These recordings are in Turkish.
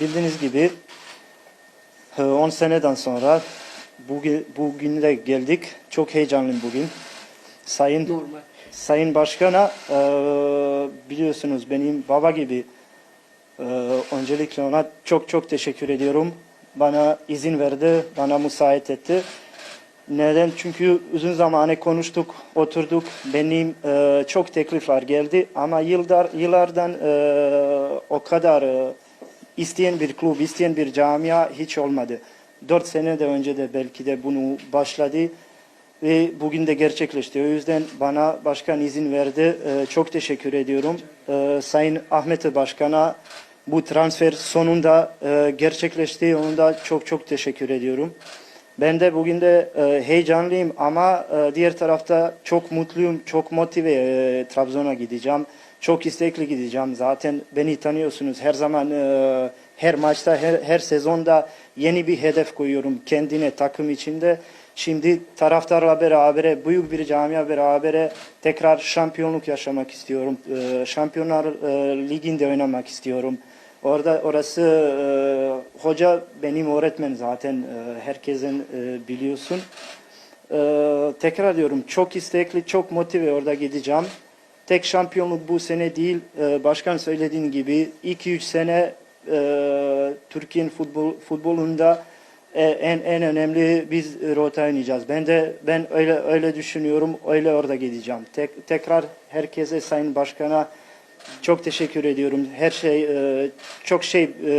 bildiğiniz gibi e, 10 seneden sonra bugün, bugün de geldik. Çok heyecanlıyım bugün. Sayın Normal. Sayın Başkan'a e, biliyorsunuz benim baba gibi e, öncelikle ona çok çok teşekkür ediyorum. Bana izin verdi, bana müsait etti. Neden? Çünkü uzun zamanı konuştuk, oturduk. Benim e, çok teklifler geldi ama yıllar yıllardan e, o kadar e, isteyen bir kulüp, isteyen bir camia hiç olmadı. Dört sene de önce de belki de bunu başladı ve bugün de gerçekleşti. O yüzden bana başkan izin verdi. Ee, çok teşekkür ediyorum. Ee, Sayın Ahmet Başkan'a bu transfer sonunda e, gerçekleşti. Ona da çok çok teşekkür ediyorum. Ben de bugün de e, heyecanlıyım ama e, diğer tarafta çok mutluyum, çok motive e, Trabzon'a gideceğim. Çok istekli gideceğim. Zaten beni tanıyorsunuz. Her zaman e, her maçta, her, her sezonda yeni bir hedef koyuyorum kendine, takım içinde. Şimdi taraftarla beraber, büyük bir camia beraber tekrar şampiyonluk yaşamak istiyorum. E, Şampiyonlar e, Ligi'nde oynamak istiyorum. Orada orası e, hoca benim öğretmen zaten e, herkesin e, biliyorsun. E, tekrar diyorum çok istekli, çok motive orada gideceğim. Tek şampiyonluk bu sene değil. E, başkan söylediğin gibi 2-3 sene Türkiye'nin futbol, futbolunda en en önemli biz rota oynayacağız. Ben de ben öyle öyle düşünüyorum. Öyle orada gideceğim. Tek, tekrar herkese Sayın Başkan'a çok teşekkür ediyorum. Her şey e, çok şey e,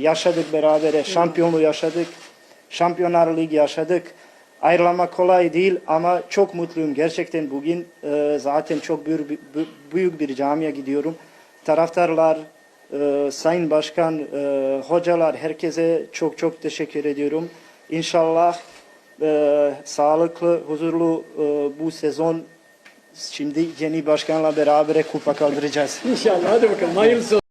yaşadık beraber. Şampiyonluğu yaşadık. Şampiyonlar Ligi yaşadık. Ayrılmak kolay değil ama çok mutluyum. Gerçekten bugün e, zaten çok büyük, büyük bir camiye gidiyorum. Taraftarlar, e, Sayın Başkan, e, hocalar herkese çok çok teşekkür ediyorum. İnşallah e, sağlıklı, huzurlu e, bu sezon şimdi yeni başkanla beraber kupa kaldıracağız. İnşallah hadi bakalım hayırlısı olsun.